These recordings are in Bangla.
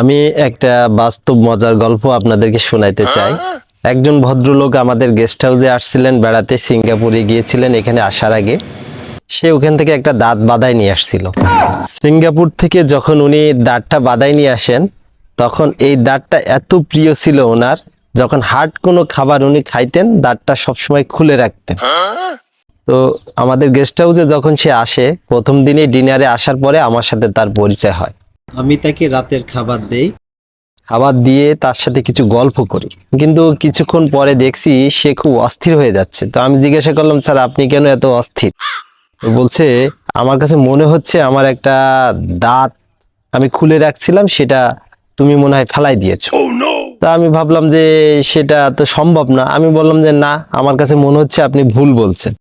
আমি একটা বাস্তব মজার গল্প আপনাদেরকে শোনাইতে চাই। একজন ভদ্রলোক আমাদের গেস্ট হাউসে আসছিলেন বেড়াতে সিঙ্গাপুরে গিয়েছিলেন এখানে আসার আগে। সে ওখান থেকে একটা দাঁত বাদায় নিয়ে আসছিল। সিঙ্গাপুর থেকে যখন উনি দাঁতটা বাদায় নিয়ে আসেন তখন এই দাঁতটা এত প্রিয় ছিল ওনার যখন হার্ড কোনো খাবার উনি খাইতেন দাঁতটা সবসময় খুলে রাখতেন। তো আমাদের গেস্ট হাউসে যখন সে আসে প্রথম দিনে ডিনারে আসার পরে আমার সাথে তার পরিচয় হয়। আমি তাকে রাতের খাবার দেই। খাবার দিয়ে তার সাথে কিছু গল্প করি। কিন্তু কিছুক্ষণ পরে দেখছি সে খুব অস্থির হয়ে যাচ্ছে। তো আমি জিজ্ঞাসা করলাম স্যার আপনি কেন এত অস্থির? তো বলছে আমার কাছে মনে হচ্ছে আমার একটা দাঁত আমি খুলে রাখছিলাম সেটা তুমি মনে হয় ফেলাই দিয়েছ। তা আমি ভাবলাম যে সেটা তো সম্ভব না। আমি বললাম যে না আমার কাছে মনে হচ্ছে আপনি ভুল বলছেন।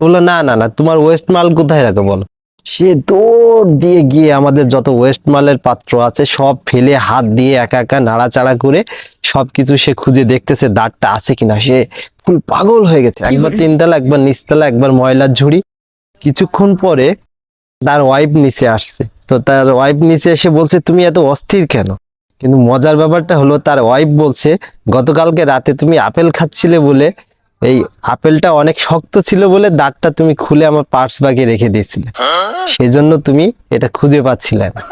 বলল না না না তোমার ওয়েস্ট মাল কোথায় রাখো বলো? সে দৌড় দিয়ে গিয়ে আমাদের যত ওয়েস্ট মালের পাত্র আছে সব ফেলে হাত দিয়ে একা একা নাড়াচাড়া করে সবকিছু সে খুঁজে দেখতেছে দাঁতটা আছে কিনা। সে ফুল পাগল হয়ে গেছে। একবার তিনতলা একবার নিচতলা একবার ময়লার ঝুড়ি। কিছুক্ষণ পরে তার ওয়াইফ নিচে আসছে। তো তার ওয়াইফ নিচে এসে বলছে তুমি এত অস্থির কেন? কিন্তু মজার ব্যাপারটা হলো তার ওয়াইফ বলছে গতকালকে রাতে তুমি আপেল খাচ্ছিলে বলে এই আপেলটা অনেক শক্ত ছিল বলে দাঁতটা তুমি খুলে আমার পার্স বাগে রেখে দিয়েছিলে। সেজন্য তুমি এটা খুঁজে পাচ্ছিলে না।